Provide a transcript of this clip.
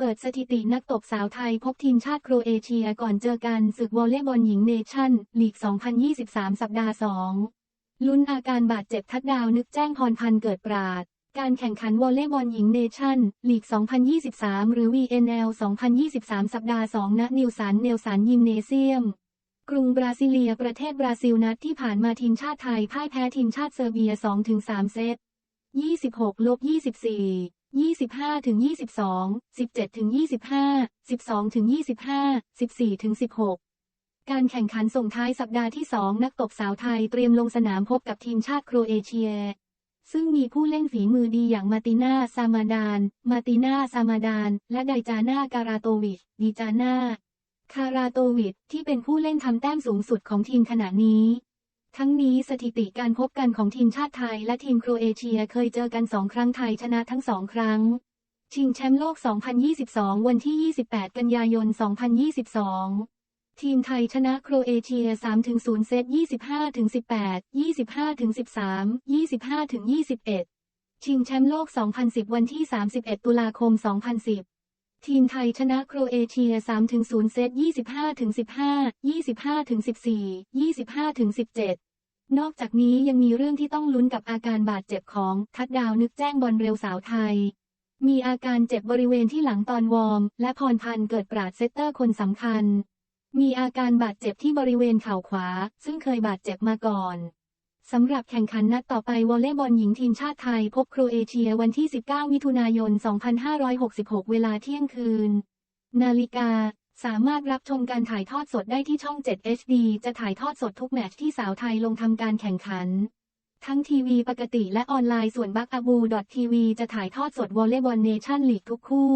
เปิดสถิตินักตบสาวไทยพบทีมชาติโครเอเชียก่อนเจอกันศึกวอลเลย์บอลหญิงเนชั่น ลีก 2023 สัปดาห์ 2 ลุ้นอาการบาดเจ็บทัดดาวนึกแจ้งพรพันธ์เกิดปราด การแข่งขันวอลเลย์บอลหญิงเนชั่น ลีก 2023 หรือ VNL 2023 สัปดาห์ 2 ณ นิวสันเนลสันยิมเนเซียม กรุงบราซิเลียประเทศบราซิลนัดที่ผ่านมาทีมชาติไทยพ่ายแพ้ทีมชาติเซอร์เบีย 2-3 เซต 26ลบ24 25ถึง22 17ถึง25 12ถึง25 14ถึง16 การแข่งขันส่งท้ายสัปดาห์ที่ 2 นักตบสาวไทยเตรียมลงสนามพบกับทีมชาติโครเอเชีย ซึ่งมีผู้เล่นฝีมือดีอย่างมาตินาซามาดาน มาตินาซามาดาน และไดจาน่าการาโตวิชดีจาน่าคาราโตวิชที่เป็นผู้เล่นทำแต้มสูงสุดของทีมขณะนี้ ทั้งนี้สถิติการพบกันของทีมชาติไทยและทีมโครเอเชียเคยเจอกันสองครั้งไทยชนะทั้งสองครั้ง ชิงแชมป์โลก 2022 วันที่ 28 กันยายน 2022 ทีมไทยชนะโครเอเชีย 3-0 เซต 25-18 25-13 25-21 ชิงแชมป์โลก 2010 วันที่ 31 ตุลาคม 2010ทีมไทยชนะโครเอเชีย 3-0 เซต 25-15 25-14 25-17 นอกจากนี้ยังมีเรื่องที่ต้องลุ้นกับอาการบาดเจ็บของทัดดาวนึกแจ้งบอลเร็วสาวไทย มีอาการเจ็บบริเวณที่หลังตอนวอร์ม และพรพันธ์เกิดปราดเซตเตอร์คนสำคัญ มีอาการบาดเจ็บที่บริเวณเข่าขวา ซึ่งเคยบาดเจ็บมาก่อนสำหรับแข่งขันนัดต่อไปวอลเลย์บอลหญิงทีมชาติไทยพบโครเอเชียวันที่ 19 มิถุนายน 2566 เวลาเที่ยงคืน นาฬิกา สามารถรับชมการถ่ายทอดสดได้ที่ช่อง 7 HD จะถ่ายทอดสดทุกแมตช์ที่สาวไทยลงทำการแข่งขัน ทั้งทีวีปกติและออนไลน์ส่วนบักอาบูททีวีจะถ่ายทอดสดวอลเลย์บอลเนชั่นลีกทุกคู่